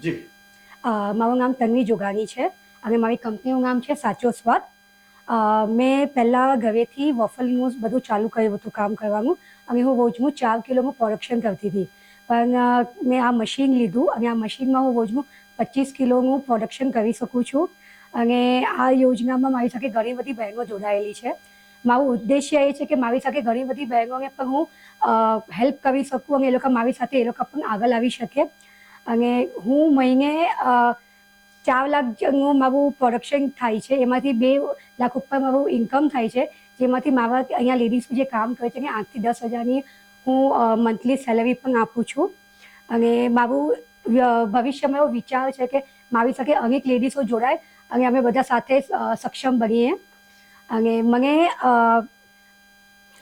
જી. મારું નામ તન્વી જોગાણી છે અને મારી કંપનીનું નામ છે સાચો સ્વાદ. મેં પહેલાં ઘરેથી વોફલનું બધું ચાલુ કર્યું હતું કામ કરવાનું અને હું રોજનું ચાર કિલોનું પ્રોડક્શન કરતી હતી. પણ મેં આ મશીન લીધું અને આ મશીનમાં હું રોજનું પચીસ કિલોનું પ્રોડક્શન કરી શકું છું. અને આ યોજનામાં મારી સાથે ઘણી બધી બહેનો જોડાયેલી છે. મારું ઉદ્દેશ્ય એ છે કે મારી સાથે ઘણી બધી બહેનોને પણ હું હેલ્પ કરી શકું અને એ લોકો મારી સાથે એ લોકો પણ આગળ આવી શકે. અને હું મહિને ચાર લાખનું મારું પ્રોડક્શન થાય છે. એમાંથી બે લાખ ઉપર મારું ઇન્કમ થાય છે. જેમાંથી મારા અહીંયા લેડીઝ જે કામ કરે છે ને, આઠથી દસ હજારની હું મંથલી સેલરી પણ આપું છું. અને મારું ભવિષ્યમાં એવો વિચાર છે કે મારી સાથે અનેક લેડીઝો જોડાય અને અમે બધા સાથે સક્ષમ બનીએ. અને મને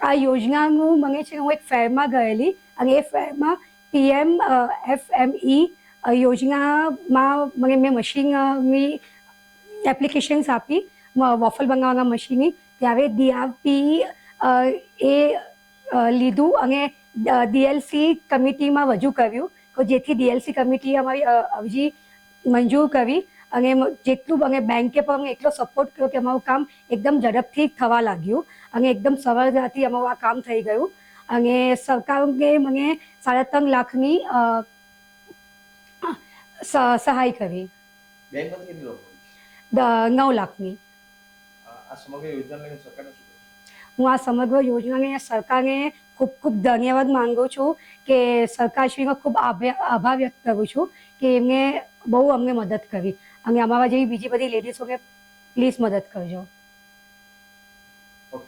આ યોજનાનું મને છે હું એક ફેરમાં ગયેલી અને એ ફેરમાં પીએમ એફ એમ ઈ યોજનામાં મને મેં મશીનની એપ્લિકેશન્સ આપી વોફલ બનાવવાના મશીનની ત્યારે ડીઆરપી એ લીધું અને ડીએલસી કમિટીમાં રજૂ કર્યું તો જેથી ડીએલસી કમિટી અમારી અરજી મંજૂર કરી અને જેટલું અને બેંકે પણ અમને એટલો સપોર્ટ કર્યો કે અમારું કામ એકદમ ઝડપથી થવા લાગ્યું અને એકદમ સરળતાથી અમારું આ કામ થઈ ગયું અને સરકારે મને સાડા ત્રણ લાખની સહાય કરી નવ લાખની? હું આ સમગ્ર યોજનાને સરકારને ખૂબ ખૂબ ધન્યવાદ માંગુ છું કે સરકારશ્રીનો ખૂબ આભા- આભાર વ્યક્ત કરું છું કે એમને બહુ અમને મદદ કરી અને અમારા જેવી બીજી બધી લેડીઝોને પ્લીઝ મદદ કરજો